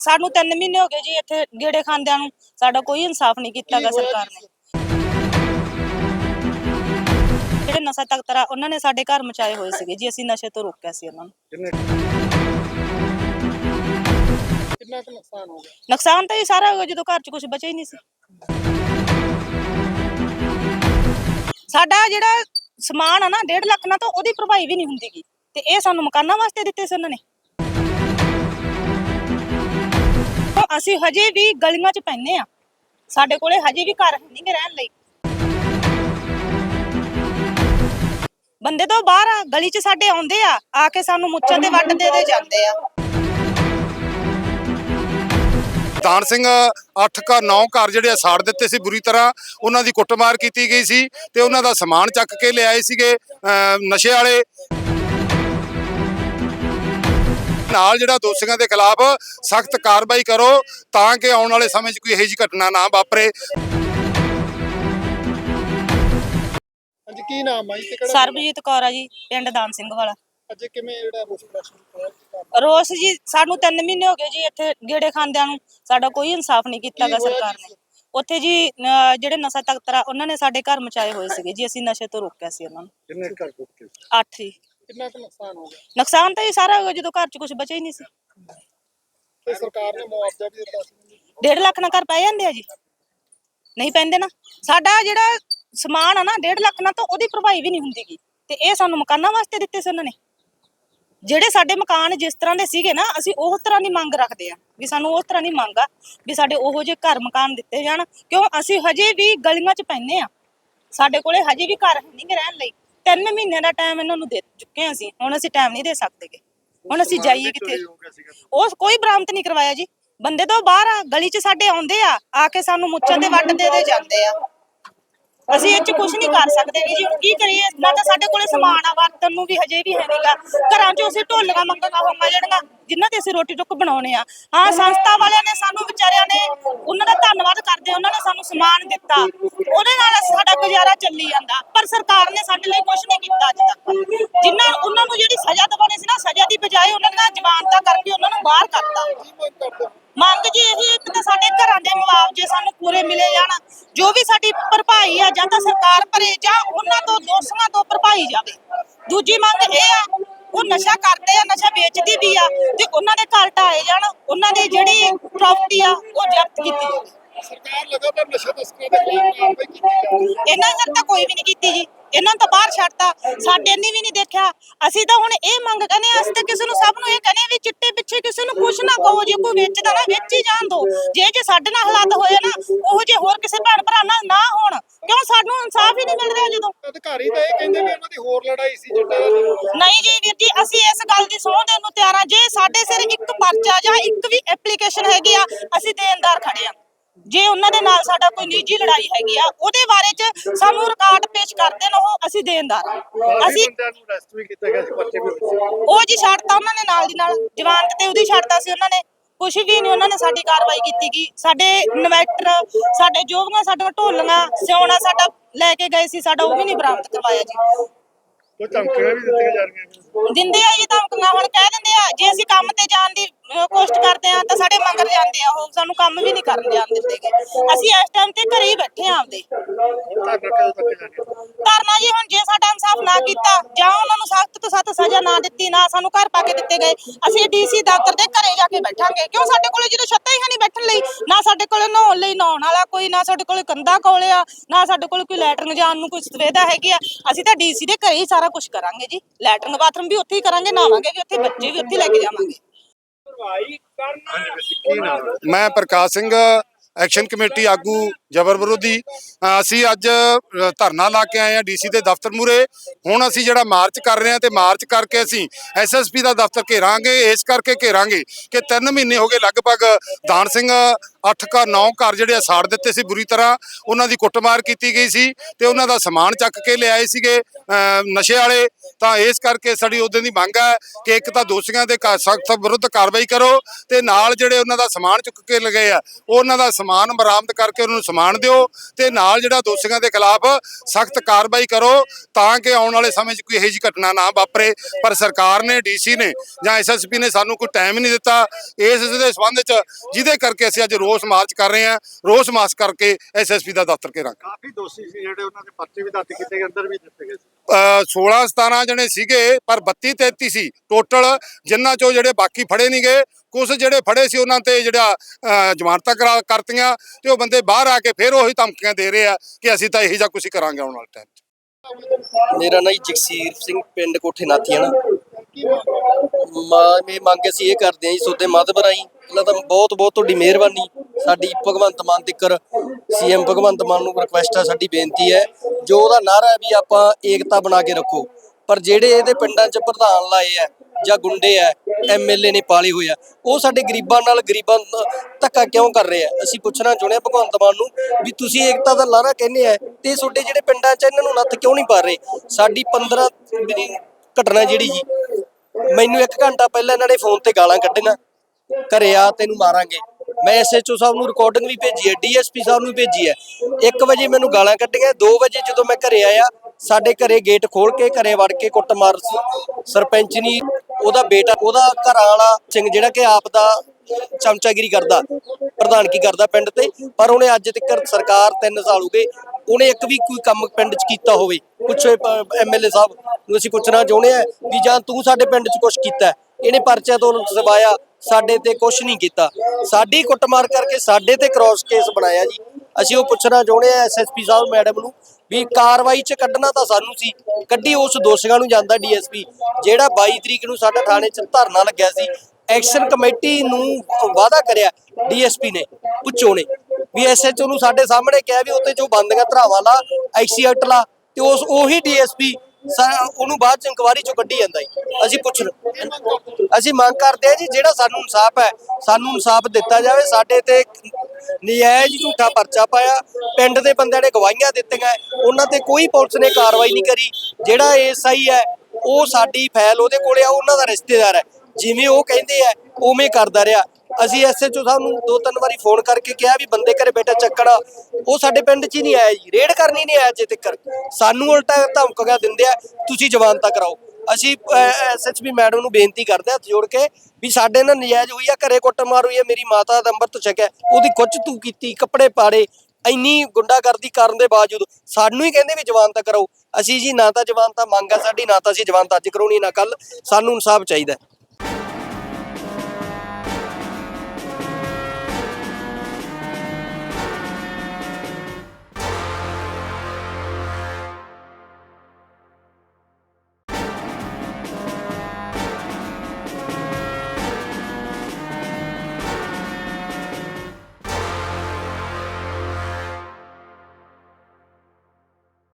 ਸਾਨੂੰ 3 ਮਹੀਨੇ ਹੋ ਗਏ ਜੀ ਇੱਥੇ ਗੇੜੇ ਖਾਂਦਿਆਂ ਨੂੰ। ਸਾਡਾ ਕੋਈ ਇਨਸਾਫ ਨਹੀਂ ਕੀਤਾ ਗਾ ਸਰਕਾਰ ਨੇ। ਜਿਹੜੇ ਨਸ਼ਾ ਤਖਤਰਾ ਉਹਨਾਂ ਨੇ ਸਾਡੇ ਘਰ ਮਚਾਏ ਹੋਏ ਸੀਗੇ ਜੀ ਅਸੀਂ ਨਸ਼ੇ ਤੋਂ ਰੋਕਿਆ ਸੀ ਉਹਨਾਂ ਨੂੰ। ਕਿੰਨੇ ਕੁ ਨੁਕਸਾਨ ਹੋ ਗਿਆ? ਨੁਕਸਾਨ ਤਾਂ ਜੀ ਸਾਰਾ ਹੋ ਗਿਆ ਜਦੋਂ ਘਰ 'ਚ ਕੁਝ ਬਚਿਆ ਹੀ ਨਹੀਂ ਸੀ। ਸਾਡਾ ਜਿਹੜਾ ਸਮਾਨ ਆ ਨਾ 1.5 ਲੱਖ ਨਾਲ ਤਾਂ ਉਹਦੀ ਭਰਪਾਈ ਵੀ ਨਹੀਂ ਹੁੰਦੀਗੀ ਤੇ ਇਹ ਸਾਨੂੰ ਮਕਾਨਾਂ ਵਾਸਤੇ ਦਿੱਤੇ ਸੀ ਉਹਨਾਂ ਨੇ। ਅਸੀਂ ਹਜੇ ਵੀ ਗਲੀਆਂ 'ਚ ਪੈਨੇ ਆ ਸਾਡੇ ਕੋਲੇ ਹਜੇ ਵੀ ਘਰ ਨਹੀਂ ਰਹਿਣ ਲਈ। ਬੰਦੇ ਤੋਂ ਬਾਹਰ ਆ, ਗਲੀ 'ਚ ਸਾਡੇ ਆਉਂਦੇ ਆ ਆ ਕੇ ਸਾਨੂੰ ਮੁੱਛਾਂ ਤੇ ਵੱਟ ਦੇ ਦੇ ਜਾਂਦੇ ਆ। ਦਾਨ ਸਿੰਘ 8 ਕਾ 9 ਘਰ ਜਿਹੜੇ ਆ ਸਾੜ ਦਿੱਤੇ ਸੀ ਬੁਰੀ ਤਰ੍ਹਾਂ। ਉਹਨਾਂ ਦੀ ਕੁੱਟਮਾਰ ਕੀਤੀ ਗਈ ਸੀ ਤੇ ਉਹਨਾਂ ਦਾ ਸਮਾਨ ਚੱਕ ਕੇ ਲਿਆਏ ਸੀਗੇ ਅਮ ਨਸ਼ੇ ਵਾਲੇ। ਨਾਲ ਜਿਹੜਾ ਦੋਸ਼ੀਆਂ ਦੇ ਖਿਲਾਫ ਸਖਤ ਕਾਰਵਾਈ ਕਰੋ ਤਾਂ ਕਿ ਆਉਣ ਵਾਲੇ ਸਮੇਂ 'ਚ ਕੋਈ ਇਹੋ ਜਿਹੀ ਘਟਨਾ ਨਾ ਵਾਪਰੇ। ਅੱਜ ਕੀ ਨਾਮ ਆ ਜੀ ਤੇ ਕਿਹੜਾ ਸਰਬਜੀਤ ਕੌਰ ਆ ਜੀ ਪਿੰਡ ਦਾਨ ਸਿੰਘ ਵਾਲਾ। ਅੱਜ ਕਿਵੇਂ ਜਿਹੜਾ ਰੋਸ ਪ੍ਰਦਰਸ਼ਨ ਕੀਤਾ? ਰੋਸ ਜੀ ਸਾਨੂੰ 3 ਮਹੀਨੇ ਹੋ ਗਏ ਜੀ ਇੱਥੇ ਗੇੜੇ ਖਾਂਦਿਆਂ ਨੂੰ। ਸਾਡਾ ਕੋਈ ਇਨਸਾਫ ਨਹੀਂ ਕੀਤਾ ਗਾ ਕੀ ਹੋਇਆ ਸਰਕਾਰ ਨੇ। ਉੱਥੇ ਜੀ ਜਿਹੜੇ ਨਸ਼ਾ ਤਖਤਰਾ ਉਹਨਾਂ ਨੇ ਸਾਡੇ ਘਰ ਮਚਾਏ ਹੋਏ ਸੀਗੇ ਜੀ ਅਸੀਂ ਨਸ਼ੇ ਤੋਂ ਰੋਕਿਆ ਸੀ ਉਹਨਾਂ ਨੂੰ। ਕਿੰਨੇ ਘਰ ਕੁੱਟੇ 8 ਜੀ। ਕਿੰਨਾ ਕੁ ਨੁਕਸਾਨ ਹੋ ਗਿਆ? ਨੁਕਸਾਨ ਤਾਂ ਜੀ ਸਾਰਾ ਹੋ ਗਿਆ ਜਦੋਂ ਘਰ 'ਚ ਕੁਝ ਬਚਿਆ ਹੀ ਨਹੀਂ ਸੀ। ਤੇ ਸਰਕਾਰ ਨੇ ਮੁਆਵਜ਼ਾ ਵੀ ਦਿੱਤਾ ਸੀ। 1.5 ਲੱਖ ਨਾਲ ਘਰ ਪੈ ਜਾਂਦੇ ਆ ਜੀ। ਨਹੀਂ ਪੈਂਦੇ ਨਾ। ਸਾਡਾ ਜਿਹੜਾ ਸਮਾਨ ਆ ਨਾ 1.5 ਲੱਖ ਨਾਲ ਤਾਂ ਉਹਦੀ ਭਰਪਾਈ ਵੀ ਨਹੀਂ ਹੁੰਦੀਗੀ ਤੇ ਇਹ ਸਾਨੂੰ ਮਕਾਨਾਂ ਵਾਸਤੇ ਦਿੱਤੇ ਸੀ ਉਹਨਾਂ ਨੇ। ਜਿਹੜੇ ਸਾਡੇ ਮਕਾਨ ਜਿਸ ਤਰ੍ਹਾਂ ਦੇ ਸੀਗੇ ਨਾ ਅਸੀਂ ਉਹ ਤਰ੍ਹਾਂ ਦੀ ਮੰਗ ਰੱਖਦੇ ਆ। ਵੀ ਸਾਨੂੰ ਉਸ ਤਰ੍ਹਾਂ ਦੀ ਮੰਗ ਆ ਵੀ ਸਾਡੇ ਉਹੋ ਜਿਹੇ ਘਰ ਮਕਾਨ ਦਿੱਤੇ ਜਾਣ। ਕਿਉਂ? ਅਸੀਂ ਹਜੇ ਵੀ ਗਲੀਆਂ 'ਚ ਪੈਨੇ ਆ। ਸਾਡੇ ਕੋਲੇ ਹਜੇ ਵੀ ਘਰ ਨਹੀਂ ਰਹਿਣ ਲਈ। ਤਿੰਨ ਮਹੀਨਿਆਂ ਦਾ ਟਾਈਮ ਇਹਨਾਂ ਨੂੰ ਦੇ ਚੁੱਕੇ ਹਾਂ ਅਸੀਂ। ਹੁਣ ਅਸੀਂ ਟਾਈਮ ਨਹੀਂ ਦੇ ਸਕਦੇਗੇ। ਹੁਣ ਅਸੀਂ ਜਾਈਏ ਕਿੱਥੇ? ਉਹ ਕੋਈ ਬਰਾਮਦ ਨਹੀਂ ਕਰਵਾਇਆ ਜੀ। ਬੰਦੇ ਤੋਂ ਬਾਹਰ ਆ ਗਲੀ 'ਚ ਸਾਡੇ ਆਉਂਦੇ ਆ ਆ ਕੇ ਸਾਨੂੰ ਮੁੱਛਾਂ ਤੇ ਵੱਟ ਦੇ ਦੇ ਜਾਂਦੇ ਆ। ਅਸੀਂ ਇਹ 'ਚ ਕੁਝ ਨਹੀਂ ਕਰ ਸਕਦੇ ਵੀ ਜੀ। ਹੁਣ ਕੀ ਕਰੀਏ? ਨਾ ਤਾਂ ਸਾਡੇ ਕੋਲੇ ਸਮਾਨ ਆ ਵਰਤਨ ਨੂੰ ਵੀ ਹਜੇ ਵੀ ਹੈ ਨਹੀਂਗਾ। ਘਰਾਂ 'ਚੋਂ ਅਸੀਂ ਢੋਲੀਆਂ ਮੰਗਾਂਗਾ ਹੋਵਾਂ ਜਿਹੜੀਆਂ ਜਿਨ੍ਹਾਂ ਤੇ ਅਸੀਂ ਰੋਟੀ ਟੁੱਕ ਬਣਾਉਣੇ ਆ। ਹਾਂ ਸੰਸਥਾ ਵਾਲਿਆਂ ਨੇ ਸਾਨੂੰ ਵਿਚਾਰਿਆਂ ਨੇ ਉਹਨਾਂ ਦਾ ਧੰਨਵਾਦ ਕਰਦੇ ਉਹਨਾਂ ਨੇ ਸਾਨੂੰ ਸਮਾਨ ਦਿੱਤਾ। ਉਹਦੇ ਨਾਲ ਸਾਡਾ ਗੁਜ਼ਾਰਾ ਚੱਲੀ ਜਾਂਦਾ। ਪਰ ਸਰਕਾਰ ਨੇ ਸਾਡੇ ਲਈ ਕੁਝ ਨਹੀਂ ਕੀਤਾ ਅੱਜ ਤੱਕ। ਜਿਨ੍ਹਾਂ ਉਹਨਾਂ ਨੂੰ ਜਿਹੜੀ ਸਜ਼ਾ ਦਿਵਾਉਣੀ ਸੀ ਨਾ, ਸਜ਼ਾ ਦੀ ਬਜਾਏ ਉਹਨਾਂ ਨੇ ਜ਼ਮਾਨਤਾਂ ਕਰਕੇ ਉਹਨਾਂ ਨੂੰ ਬਾਹਰ ਕਰਤਾ ਮੰਗ ਜੀ ਇਹੀ ਇੱਕ ਤਾਂ ਸਾਡੇ ਘਰਾਂ ਦੇ ਮੁਆਵਜ਼ੇ ਸਾਨੂੰ ਪੂਰੇ ਮਿਲੇ ਜਾਣ। ਜੋ ਵੀ ਸਾਡੀ ਭਰਪਾਈ ਆ, ਜਾਂ ਤਾਂ ਸਰਕਾਰ ਭਰੇ, ਜਾਂ ਉਹਨਾਂ ਤੋਂ ਦੋਸ਼ੀਆਂ ਤੋਂ ਭਰਪਾਈ ਜਾਵੇ। ਦੂਜੀ ਮੰਗ ਇਹ ਆ, ਉਹ ਨਸ਼ਾ ਕਰਦੇ ਆ, ਨਸ਼ਾ ਵੇਚਦੀ ਵੀ ਆ। ਤੇ ਉਹਨਾਂ ਦੇ ਘਰ ਢਾਏ ਜਾਣ, ਉਹਨਾਂ ਦੀ ਜਿਹੜੀ ਪ੍ਰਾਪਰਟੀ ਆ, ਉਹ ਜ਼ਬਤ ਕੀਤੀ ਜਾਵੇ। ਸਰਕਾਰ ਲਗਾਤਾਰ ਨਸ਼ਾ ਤਸਕਰਾਂ ਦੇ ਖਿਲਾਫ ਕਾਰਵਾਈ ਕੀਤੀ ਜਾ ਰਹੀ ਹੈ ਇਹਨਾਂ ਨੇ ਤਾਂ ਕੋਈ ਵੀ ਨਹੀਂ ਕੀਤੀ ਜੀ। ਇਹਨਾਂ ਨੂੰ ਤਾਂ ਬਾਹਰ ਛੱਡਤਾ। ਸਾਡੇ ਨੇ ਵੀ ਨਹੀਂ ਦੇਖਿਆ। ਅਸੀਂ ਤਾਂ ਹੁਣ ਇਹ ਮੰਗ ਕਰਨੇ ਅਸੀਂ ਤਾਂ ਕਿਸੇ ਨੂੰ ਸਭ ਨੂੰ ਇਹ ਕਹਿੰਦੇ ਆ ਵੀ ਚਿੱਟੇ ਪਿੱਛੇ ਕਿਸੇ ਨੂੰ ਕੁਛ ਨਾ ਕਹੋ ਜੇ ਕੋਈ ਵੇਚਦਾ ਨਾ ਵੇਚ ਹੀ ਜਾਣ ਦੋ। ਜੇ ਜੇ ਸਾਡੇ ਨਾਲ ਹਾਲਾਤ ਹੋਏ ਨਾ ਉਹ ਜੇ ਹੋਰ ਕਿਸੇ ਭੈਣ ਭਰਾ ਨਾਲ ਨਾ ਹੋਣ ਕਿਉਂ ਸਾਨੂੰ ਇਨਸਾਫ ਹੀ ਨਹੀਂ ਮਿਲ ਰਿਹਾ ਜਦੋਂ? ਅਧਿਕਾਰੀ ਤਾਂ ਇਹ ਕਹਿੰਦੇ ਵੀ ਉਹਨਾਂ ਦੀ ਹੋਰ ਲੜਾਈ ਸੀ ਜਿੱਦਾਂ ਨਹੀਂ ਜੀ ਵੀਰ ਜੀ ਅਸੀਂ ਇਸ ਗੱਲ ਦੀ ਸਹੁੰ ਦੇਣ ਨੂੰ ਤਿਆਰ ਆ। ਜੇ ਸਾਡੇ ਸਿਰ ਇੱਕ ਪਰਚਾ ਜਾਂ ਇੱਕ ਵੀ ਐਪਲੀਕੇਸ਼ਨ ਹੈਗੀ ਆ ਅਸੀਂ ਦੇਣਦਾਰ ਖੜੇ ਆ। ਜੇ ਉਹਨਾਂ ਦੇ ਨਾਲ ਸਾਡਾ ਕੋਈ ਨਿੱਜੀ ਲੜਾਈ ਹੈਗੀ ਆ ਉਹਦੇ ਬਾਰੇ ਚ ਸਾਨੂੰ ਰਿਕਾਰਡ ਪੇਸ਼ ਕਰ ਦੇਣ ਉਹ ਅਸੀਂ ਦੇਣਦਾਰ। ਅਸੀਂ ਬੰਦਿਆਂ ਨੂੰ ਅਰੈਸਟ ਵੀ ਕੀਤਾ ਗਿਆ ਸੀ ਪਰਚੇ ਵੀ ਹੋਏ ਸੀ। ਉਹ ਜੀ ਛੱਡਤਾ ਉਹਨਾਂ ਨੇ ਨਾਲ ਦੀ ਨਾਲ ਜਵਾਨਤ ਤੇ ਉਹਦੀ ਛੱਡਤਾ ਸੀ ਉਹਨਾਂ ਨੇ। ਕੁਛ ਵੀ ਨਹੀਂ ਉਹਨਾਂ ਨੇ ਸਾਡੀ ਕਾਰਵਾਈ ਕੀਤੀ ਗਈ ਸਾਡੇ ਇਨਵੈਟਰ ਸਾਡੇ ਜੋਗੀਆਂ ਸਾਡੀਆਂ ਢੋਲੀਆਂ ਸਿਉਣਾ ਸਾਡਾ ਲੈ ਕੇ ਗਏ ਸੀ ਸਾਡਾ ਉਹ ਵੀ ਨਹੀਂ ਬਰਾਮਦ ਕਰਵਾਇਆ ਜੀ। ਕੋਈ ਧਮਕੀਆਂ ਵੀ ਦਿੱਤੀਆਂ ਜਾ ਰਹੀਆਂ ਦਿੰਦੇ ਆ ਜੀ ਧਮਕੀਆਂ ਹੁਣ ਕਹਿ ਦਿੰਦੇ ਆ ਜੇ ਅਸੀਂ ਕੰਮ ਤੇ ਜਾਣ ਦੀ ਅਹ, ਕੋਸ਼ਿਸ਼ ਕਰਦੇ ਆ ਤਾਂ ਸਾਡੇ ਮੰਗਰ ਜਾਂਦੇ ਆ ਉਹ ਸਾਨੂੰ ਕੰਮ ਵੀ ਨਹੀਂ ਕਰਨ ਜਾਣ ਦਿੰਦੇ ਗੇ। ਅਸੀਂ ਇਸ ਟਾਈਮ ਤੇ ਘਰੇ ਹੀ ਬੈਠੇ ਆ ਆਪਦੇ। ਧਰਨਾ ਕਦੋਂ ਤੱਕ ਜਾਣੀ ਕਰਨਾ ਜੀ ਹੁਣ ਜੇ ਸਾਡਾ ਇਨਸਾਫ ਨਾ ਕੀਤਾ ਜਾਂ ਉਹਨਾਂ ਨੂੰ ਸਖਤ ਤੋਂ ਸਖਤ ਸਜ਼ਾ ਨਾ ਦਿੱਤੀ ਨਾ ਸਾਨੂੰ ਘਰ ਪਾ ਕੇ ਦਿੱਤੇ ਗਏ ਅਸੀਂ ਡੀਸੀ ਦਫ਼ਤਰ ਦੇ ਘਰੇ ਜਾ ਕੇ ਬੈਠਾਂਗੇ। ਕਿਉਂ ਸਾਡੇ ਕੋਲੇ ਜਦੋਂ ਛੱਤਾਂ ਹੀ ਹੈ ਨਹੀਂ ਬੈਠਣ ਲਈ? ਨਾ ਸਾਡੇ ਕੋਲੇ ਨਹਾਉਣ ਲਈ ਨਹਾਉਣ ਵਾਲਾ ਕੋਈ ਨਾ ਸਾਡੇ ਕੋਲੇ ਕੰਧਾ ਕੋਲੇ ਆ ਨਾ ਸਾਡੇ ਕੋਲੇ ਕੋਈ ਲੈਟਰਿੰਗ ਜਾਣ ਨੂੰ ਕੋਈ ਸੁਵਿਧਾ ਹੈਗੀ ਆ। ਅਸੀਂ ਤਾਂ ਡੀਸੀ ਦੇ ਘਰੇ ਹੀ ਸਾਰਾ ਕੁਝ ਕਰਾਂਗੇ ਜੀ। ਲੈਟਰਿੰਗ ਬਾਥਰੂਮ ਵੀ ਉੱਥੇ ਹੀ ਕਰਾਂਗੇ ਨਹਾਵਾਂਗੇ ਵੀ ਉੱਥੇ ਬੱਚੇ ਵੀ ਉੱਥੇ ਲੈ ਕੇ ਜਾਵਾਂਗੇ। ਮੈਂ ਪ੍ਰਕਾਸ਼ ਸਿੰਘ ਐਕਸ਼ਨ ਕਮੇਟੀ ਆਗੂ ਜਬਰ ਵਿਰੋਧੀ। ਅਸੀਂ ਅੱਜ ਧਰਨਾ ਲਾ ਕੇ ਆਏ ਆ ਡੀਸੀ ਦੇ ਦਫ਼ਤਰ ਮੂਰੇ ਹੁਣ ਅਸੀਂ ਜਿਹੜਾ ਮਾਰਚ ਕਰ ਰਹੇ ਆ ਤੇ ਮਾਰਚ ਕਰਕੇ ਅਸੀਂ ਐਸਐਸਪੀ ਦਾ ਦਫ਼ਤਰ ਘੇਰਾਂਗੇ। ਇਸ ਕਰਕੇ ਘੇਰਾਂਗੇ ਕਿ 3 ਮਹੀਨੇ ਹੋ ਗਏ ਲਗਭਗ ਦਾਨ ਸਿੰਘ 8 ਕਾ 9 ਘਰ ਜਿਹੜੇ ਆ ਸਾੜ ਦਿੱਤੇ ਸੀ ਬੁਰੀ ਤਰ੍ਹਾਂ। ਉਹਨਾਂ ਦੀ ਕੁੱਟਮਾਰ ਕੀਤੀ ਗਈ ਸੀ ਤੇ ਉਹਨਾਂ ਦਾ ਸਮਾਨ ਚੱਕ ਕੇ ਲਿਆਏ ਸੀਗੇ ਨਸ਼ੇ ਵਾਲੇ। ਤਾਂ ਇਸ ਕਰਕੇ ਸਾਡੀ ਉਦੋਂ ਦੀ ਮੰਗ ਹੈ ਕਿ ਇੱਕ ਤਾਂ ਦੋਸ਼ੀਆਂ ਦੇ ਸਖਤ ਵਿਰੁੱਧ ਕਾਰਵਾਈ ਕਰੋ ਤੇ ਨਾਲ ਜਿਹੜੇ ਉਹਨਾਂ ਦਾ ਸਮਾਨ ਚੁੱਕ ਕੇ ਲਗਏ ਆ, ਉਹਨਾਂ ਦਾ ਸਮਾਨ ਬਰਾਮਦ ਕਰਕੇ ਉਹਨਾਂ ਨੂੰ ਸਮਾਨ ਦਿਓ ਤੇ ਨਾਲ ਜਿਹੜਾ ਦੋਸ਼ੀਆਂ ਦੇ ਖਿਲਾਫ ਸਖਤ ਕਾਰਵਾਈ ਕਰੋ ਤਾਂ ਕਿ ਆਉਣ ਵਾਲੇ ਸਮੇਂ 'ਚ ਕੋਈ ਇਹੋ ਜਿਹੀ ਘਟਨਾ ਨਾ ਵਾਪਰੇ। ਪਰ ਸਰਕਾਰ ਨੇ ਡੀਸੀ ਨੇ ਜਾਂ ਐਸਐਸਪੀ ਨੇ ਸਾਨੂੰ ਕੋਈ ਟਾਈਮ ਨਹੀਂ ਦਿੱਤਾ। ਇਸ ਦੇ ਸੰਬੰਧ 'ਚ ਜਿਹਦੇ ਕਰਕੇ ਅਸੀਂ ਅੱਜ ਰੋਸ ਮਾਰਚ ਕਰ ਰਹੇ ਹਾਂ। ਰੋਸ ਮਾਰਚ ਕਰਕੇ ਐਸਐਸਪੀ ਦਾ ਦਫ਼ਤਰ ਘੇਰਾਂਗੇ। ਕਾਫੀ ਦੋਸ਼ੀ ਸੀ ਜਿਹੜੇ ਉਹਨਾਂ ਦੇ ਪਰਚੇ ਵੀ ਦਰਜ ਕੀਤੇ ਗਏ, ਅੰਦਰ ਵੀ ਦਿੱਤੇ ਗਏ ਸੀ। 16 17 ਜਣੇ ਸੀਗੇ, ਪਰ 32 33 ਸੀ ਟੋਟਲ ਜਿਨ੍ਹਾਂ ਚੋਂ ਜਿਹੜੇ ਬਾਕੀ ਫੜੇ ਨਹੀਂ ਗਏ ਕੁਝ ਜਿਹੜੇ ਫੜੇ ਸੀ ਉਹਨਾਂ ਤੇ ਜਿਹੜਾ ਜ਼ਮਾਨਤਾਂ ਕਰਾ, ਕਰਤੀਆਂ, ਤੇ ਉਹ ਬੰਦੇ ਬਾਹਰ ਆ ਕੇ ਫਿਰ ਉਹੀ ਧਮਕੀਆਂ ਦੇ ਰਹੇ ਆ ਕਿ ਅਸੀਂ ਤਾਂ ਇਹੀ ਜਿਹਾ ਕੁਝ ਕਰਾਂਗੇ ਆਉਣ ਵਾਲੇ ਟਾਈਮ 'ਚ। ਮੇਰਾ ਨਾਂ ਜਗਸੀਰ ਸਿੰਘ, ਪਿੰਡ ਕੋਠੇ ਨਾਥੀਆਂ ਨਾ। ਮਾਂ ਮੇ ਮੰਗ ਅਸੀਂ ਇਹ ਕਰਦੇ ਹਾਂ ਜੀ, ਸੋਦੇ ਮਦਦ ਰਾਹੀਂ ਪਹਿਲਾਂ ਤਾਂ ਬਹੁਤ ਬਹੁਤ ਤੁਹਾਡੀ ਮਿਹਰਬਾਨੀ। ਸਾਡੀ ਭਗਵੰਤ ਮਾਨ ਤਿੱਕਰ ਸੀਐਮ ਭਗਵੰਤ ਮਾਨ ਨੂੰ ਰਿਕੁਐਸਟ ਹੈ ਸਾਡੀ ਬੇਨਤੀ ਹੈ। ਜੋ ਉਹਦਾ ਨਾਰਾ ਹੈ ਵੀ ਆਪਾਂ ਏਕਤਾ ਬਣਾ ਕੇ ਰੱਖੋ। ਪਰ ਜਿਹੜੇ ਇਹਦੇ ਪਿੰਡਾਂ 'ਚ ਪ੍ਰਧਾਨ ਲਾਏ ਆ ਜਾਂ ਗੁੰਡੇ ਆ ਐਮਐਲਏ ਨੇ ਪਾਲੇ ਹੋਏ ਆ, ਉਹ ਸਾਡੇ ਗਰੀਬਾਂ ਨਾਲ ਗਰੀਬਾਂ ਧੱਕਾ ਕਿਉਂ ਕਰ ਰਹੇ ਆ? ਅਸੀਂ ਪੁੱਛਣਾ ਚਾਹੁੰਦੇ ਆ ਭਗਵੰਤ ਮਾਨ ਨੂੰ ਵੀ ਤੁਸੀਂ ਏਕਤਾ ਦਾ ਲਾਰਾ ਕਹਿੰਦੇ ਆ ਤੇ ਤੁਹਾਡੇ ਜਿਹੜੇ ਪਿੰਡਾਂ 'ਚ ਇਹਨਾਂ ਨੂੰ ਨੱਥ ਕਿਉਂ ਨਹੀਂ ਪਾ ਰਹੇ? ਸਾਡੀ 15 ਘਟਨਾ ਜਿਹੜੀ ਜੀ, ਮੈਨੂੰ 1 ਘੰਟਾ ਪਹਿਲਾਂ ਇਹਨਾਂ ਨੇ ਫੋਨ ਤੇ ਗਾਲਾਂ ਕੱਢੀਆਂ। ਘਰੇ ਆ, ਤੈਨੂੰ ਮਾਰਾਂਗੇ। ਮੈਂ ਐਸਐਚਓ ਸਾਹਿਬ ਨੂੰ ਰਿਕਾਰਡਿੰਗ ਵੀ ਭੇਜੀ ਹੈ ਡੀਐਸਪੀ ਸਾਹਿਬ ਨੂੰ ਭੇਜੀ ਹੈ। 1 ਵਜੇ ਮੈਨੂੰ ਗਾਲਾਂ ਕੱਢੀਆਂ 2 ਵਜੇ ਜਦੋਂ ਮੈਂ ਘਰੇ ਆਇਆ, ਸਾਡੇ ਘਰੇ ਗੇਟ ਖੋਲ ਕੇ, ਘਰੇ ਵੜ ਕੇ ਕੁੱਟਮਾਰ ਸਰਪੰਚਨੀ ਉਹਦਾ ਬੇਟਾ, ਉਹਦਾ ਘਰ ਵਾਲਾ ਸਿੰਘ ਜਿਹੜਾ ਕਿ ਆਪ ਦਾ ਚਮਚਾਗਿਰੀ ਕਰਦਾ, ਪ੍ਰਧਾਨਗੀ ਕਰਦਾ ਪਿੰਡ ਤੇ, ਪਰ ਉਹਨੇ ਅੱਜ ਤੱਕ ਸਰਕਾਰ 3 ਸਾਲ ਹੋ ਗਏ, ਉਹਨੇ ਇੱਕ ਵੀ ਕੋਈ ਕੰਮ ਪਿੰਡ 'ਚ ਕੀਤਾ ਹੋਵੇ। ਪੁੱਛੋ ਐਮਐਲਏ ਸਾਹਿਬ ਨੂੰ ਅਸੀਂ ਪੁੱਛਣਾ ਚਾਹੁੰਦੇ ਆ ਵੀ ਜਾਂ ਤੂੰ ਸਾਡੇ ਪਿੰਡ 'ਚ ਕੁਝ ਕੀਤਾ ਇਹਨੇ ਪਰਚਾ ਤੋਂ ਸਵਾਇਆ ਸਾਡੇ ਤੇ ਕੁਝ ਨਹੀਂ ਕੀਤਾ। ਸਾਡੀ ਕੁੱਟਮਾਰ ਕਰਕੇ ਸਾਡੇ ਤੇ ਕ੍ਰਾਸ ਕੇਸ ਬਣਾਇਆ ਜੀ। ਅਸੀਂ ਉਹ ਪੁੱਛਣਾ ਚਾਹੁੰਦੇ ਆ ਐਸਐਸਪੀ ਸਾਹਿਬ ਮੈਡਮ ਨੂੰ ਵੀ ਕਾਰਵਾਈ 'ਚ ਕੱਢਣਾ ਤਾਂ ਸਾਨੂੰ ਸੀ, ਕੱਢੀ ਉਸ ਦੋਸ਼ੀਆਂ ਨੂੰ ਜਾਂਦਾ ਡੀਐਸਪੀ ਜਿਹੜਾ 22 ਤਰੀਕ ਨੂੰ ਸਾਡੇ ਥਾਣੇ 'ਚ ਧਰਨਾ ਲੱਗਿਆ ਸੀ, ਐਕਸ਼ਨ ਕਮੇਟੀ ਨੂੰ ਵਾਅਦਾ ਕਰਿਆ ਡੀਐਸਪੀ ਨੇ, ਪੁੱਛੋ ਨੇ। ਵੀ ਐਸਐਚਓ ਨੂੰ ਸਾਡੇ ਸਾਹਮਣੇ ਕਿਹਾ ਵੀ ਉੱਤੇ ਜੋ ਬੰਦੀਆਂ ਧਰਾਵਾਂ ਲਾ ਆਈਸੀ ਲਾ, ਤੇ ਉਸ, ਉਹੀ ਡੀਐਸਪੀ ਉਹਨੂੰ ਬਾਅਦ ਚ ਇਨਕੁਆਰੀ ਚੋਂ ਕੱਢੀ ਜਾਂਦਾ ਜੀ। ਅਸੀਂ ਪੁੱਛ ਅਸੀਂ ਮੰਗ ਕਰਦੇ ਆ ਜੀ, ਜਿਹੜਾ ਸਾਨੂੰ ਇਨਸਾਫ ਹੈ, ਸਾਨੂੰ ਇਨਸਾਫ ਦਿੱਤਾ ਜਾਵੇ। ਸਾਡੇ ਤੇ ਨਜਾਇਜ਼ ਝੂਠਾ ਪਰਚਾ ਪਾਇਆ। ਪਿੰਡ ਦੇ ਬੰਦਿਆਂ ਨੇ ਗਵਾਹੀਆਂ ਦਿੱਤੀਆਂ। ਉਹਨਾਂ ਤੇ ਕੋਈ ਪੁਲਿਸ ਨੇ ਕਾਰਵਾਈ ਨਹੀਂ ਕਰੀ। ਜਿਹੜਾ ਐਸਆਈ ਹੈ, ਉਹ ਸਾਡੀ ਫਾਈਲ ਉਹਦੇ ਕੋਲੇ ਆ, ਉਹਨਾਂ ਦਾ ਰਿਸ਼ਤੇਦਾਰ ਹੈ। ਜਿਵੇਂ ਉਹ ਕਹਿੰਦੇ ਆ ਉਵੇਂ ਕਰਦਾ ਰਿਹਾ। ਅਸੀਂ ਐਸਐਚਓ ਸਾਹਿਬ ਨੂੰ ਦੋ ਤਿੰਨ ਵਾਰੀ ਫੋਨ ਕਰਕੇ ਕਿਹਾ ਵੀ ਬੰਦੇ ਘਰੇ ਬੈਠਾ ਚੱਕਣਾ ਉਹ ਸਾਡੇ ਪਿੰਡ 'ਚ ਹੀ ਨਹੀਂ ਆਇਆ ਜੀ। ਰੇਡ ਕਰਨੀ ਨਹੀਂ ਆਇਆ ਜੇ ਤੱਕ ਸਾਨੂੰ ਉਲਟਾ ਧਮਕੀਆਂ ਦਿੰਦੇ ਆ, ਤੁਸੀਂ ਜ਼ਮਾਨਤਾਂ ਕਰਾਓ। ਅਸੀਂ ਐਸਐਚਪੀ ਮੈਡਮ ਨੂੰ ਬੇਨਤੀ ਕਰਦੇ ਆ ਹੱਥ ਜੋੜ ਕੇ ਵੀ ਸਾਡੇ ਨਾਲ ਨਜਾਇਜ਼ ਹੋਈ ਆ, ਘਰੇ ਕੁੱਟਮਾਰ ਹੋਈ ਆ, ਮੇਰੀ ਮਾਤਾ ਦਾ ਅੰਬਰ ਤੋਂ ਛਕਿਆ। ਉਹਦੀ ਖੁੱਚ ਤੂੰ ਕੀਤੀ, ਕੱਪੜੇ ਪਾੜੇ, ਇੰਨੀ ਗੁੰਡਾਗਰਦੀ ਕਰਨ ਦੇ ਬਾਵਜੂਦ ਸਾਨੂੰ ਹੀ ਕਹਿੰਦੇ ਵੀ ਜਵਾਨਤਾ ਕਰਾਓ। ਅਸੀਂ ਜੀ ਨਾ ਤਾਂ ਜ਼ਮਾਨਤ ਮੰਗ ਆ ਸਾਡੀ, ਨਾ ਤਾਂ ਅਸੀਂ ਜ਼ਮਾਨਤ ਅੱਜ ਕਰਾਉਣੀ ਨਾ ਕੱਲ ਸਾਨੂੰ ਇਨਸਾਫ ਚਾਹੀਦਾ